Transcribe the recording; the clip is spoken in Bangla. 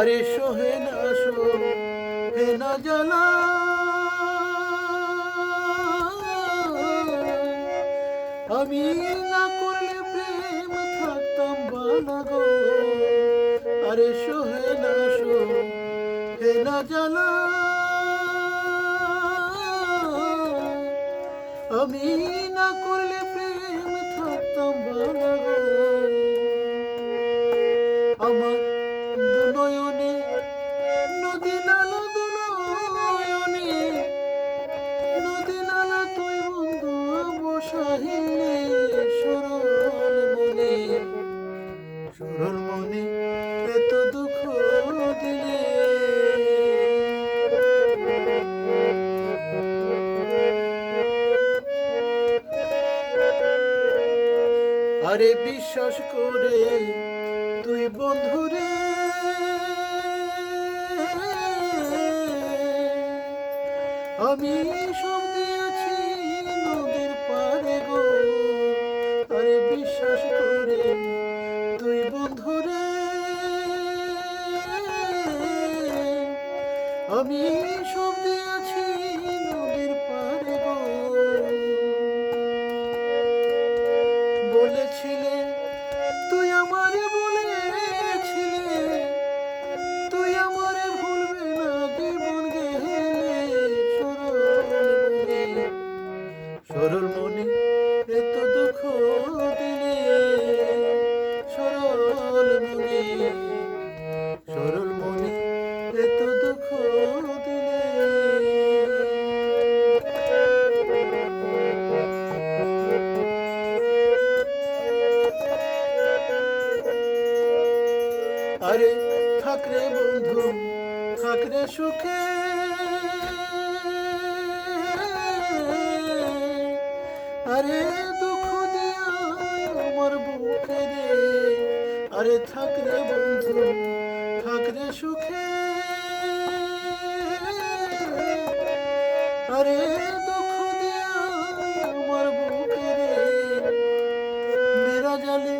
আরে সোহে না সো হে না জ্বালা আমি না করলে প্রেম থাকতাম বানা গো। আরে সোহে না সো হে না জ্বালা আমি না করলে এত দুঃখ দিলে। আরে বিশ্বাস করে তুই বন্ধুরে আমি সব দিয়েছি নদীর পারে গো। আরে বিশ্বাস করে তুই বন্ধুরে আমি সব দিয়েছি আরে থাকরে বন্ধু থাকরে সুখে। আরে দুঃখ দিয়া আমার বুকে রে। আরে থাকরে বন্ধু থাকরে সুখে। আরে দুঃখ দিয়া আমার বুকে রে। মেরা জালে